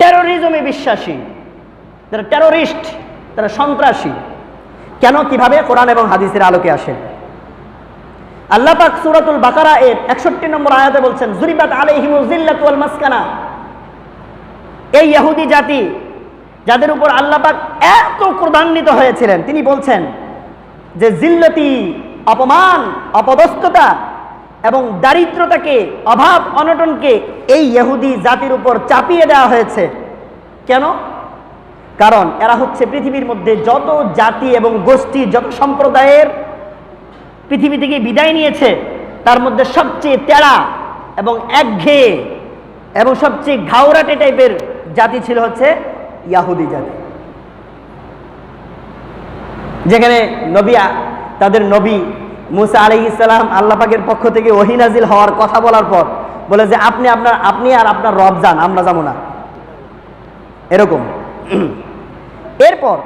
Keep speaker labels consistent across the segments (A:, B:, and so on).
A: টেরোরিজমে বিশ্বাসী, যারা টেরোরিস্ট তারা সন্ত্রাসী, কেন কীভাবে কোরআন এবং হাদিসের আলোকে আসেন আল্লাহ পাক সূরাতুল বাকারা এর 61 নম্বর আয়াতে বলছেন, জুরিবাত আলাইহিমুজ জিল্লাতু ওয়াল মাসকানা। এই ইহুদি জাতি, যাদের উপর আল্লাহ পাক এত ক্রোধান্বিত হয়েছিলেন, তিনি বলছেন যে জিল্লতি অপমান, অপদস্থতা এবং দারিদ্রতাকে, অভাব অনটনকে এই ইহুদি জাতির উপর চাপিয়ে দেওয়া হয়েছে। কেন? কারণ এরা হচ্ছে পৃথিবীর মধ্যে যত জাতি এবং গোষ্ঠী, যত সম্প্রদায়ের পৃথিবী থেকে বিদায় নিয়েছে, তার মধ্যে সবচেয়ে তেড়া এবং একঘেয়ে এবং সবচেয়ে ঘাওরাটে টাইপের জাতি ছিল হচ্ছে ইয়াহুদি জাতি। যেখানে নবী তাদের নবী মুসা আলি ইসলাম আল্লাপাকের পক্ষ থেকে ওহিনাজিল হওয়ার কথা বলার পর বলে যে, আপনি আপনার, আপনি আর আপনার রব যান, আমরা যাব না। এরকম। এরপর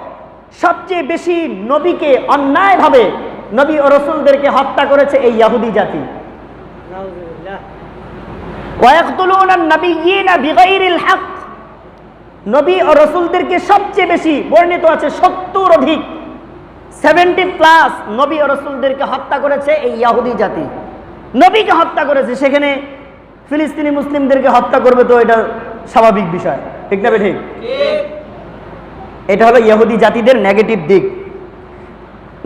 A: সবচেয়ে বেশি নবীকে অন্যায়ভাবে নবী ও রসুলদেরকে হত্যা করেছে এই ইয়াহুদি জাতি। নবী ও রসুলদেরকে সবচেয়ে বেশি বর্ণিত আছে সত্তর অধিক সেভেন্টি প্লাস নবী রসুলদেরকে হত্যা করেছে এই ইয়াহুদি জাতি। নবীকে হত্যা করেছে, সেখানে ফিলিস্তিনি মুসলিমদেরকে হত্যা করবে তো এটা স্বাভাবিক বিষয়। ঠিক না ঠিক? এটা হলো ইহুদি জাতিদের নেগেটিভ দিক।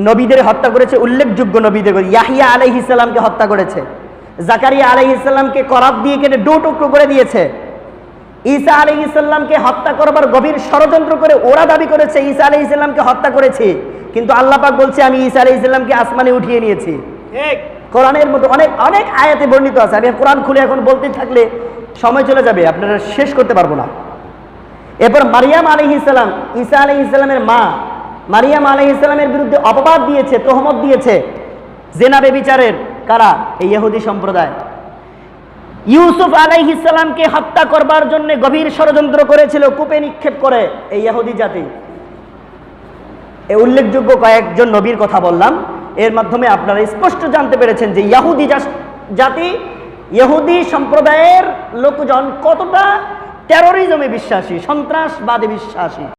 A: নবীদের হত্যা করেছে, উল্লেখযোগ্য নবীদের ইয়াহিয়া আলাইহিস সালামকে হত্যা করেছে। জাকারিয়া আলাইহিস সালামকে করাত দিয়ে কেটে ডো টুকরো করে দিয়েছে। ঈসা আলাইহিস সালামকে হত্যা করবার গভীর ষড়যন্ত্র করে ওরা দাবি করেছে ঈসা আলাইহিস সালামকে হত্যা করেছে। কিন্তু আল্লাহ পাক বলছে আমি ঈসা আলাইহিস সালামকে আসমানে উঠিয়ে নিয়েছি। কোরআনের মধ্যে অনেক অনেক আয়াতে বর্ণিত আছে। আমি কোরআন খুলে এখন বলতে থাকলে সময় চলে যাবে আপনারা শেষ করতে পারব না। এরপর মারিয়াম আলহ ইসলাম ঈসা আলহ ইসলামের মা মারিয়াম আলহ ইসলামের বিরুদ্ধে অপবাদ দিয়েছে তহমত দিয়েছে। জেনাবে বিচারের কারা? এই ইহুদি সম্প্রদায়। ইউসুফ আলাইহ ইসলামকে হত্যা করবার জন্য গভীর ষড়যন্ত্র করেছিল, কূপে নিক্ষেপ করে এই ইহুদি জাতি। এই উল্লেখযোগ্য কয়েকজন নবীর কথা বললাম। এর মাধ্যমে আপনারা স্পষ্ট জানতে পেরেছেন যে ইয়াহুদি জাতি, ইহুদি সম্প্রদায়ের লোকজন কতটা টেরোরিজমে বিশ্বাসী, সন্ত্রাসবাদে বিশ্বাসী।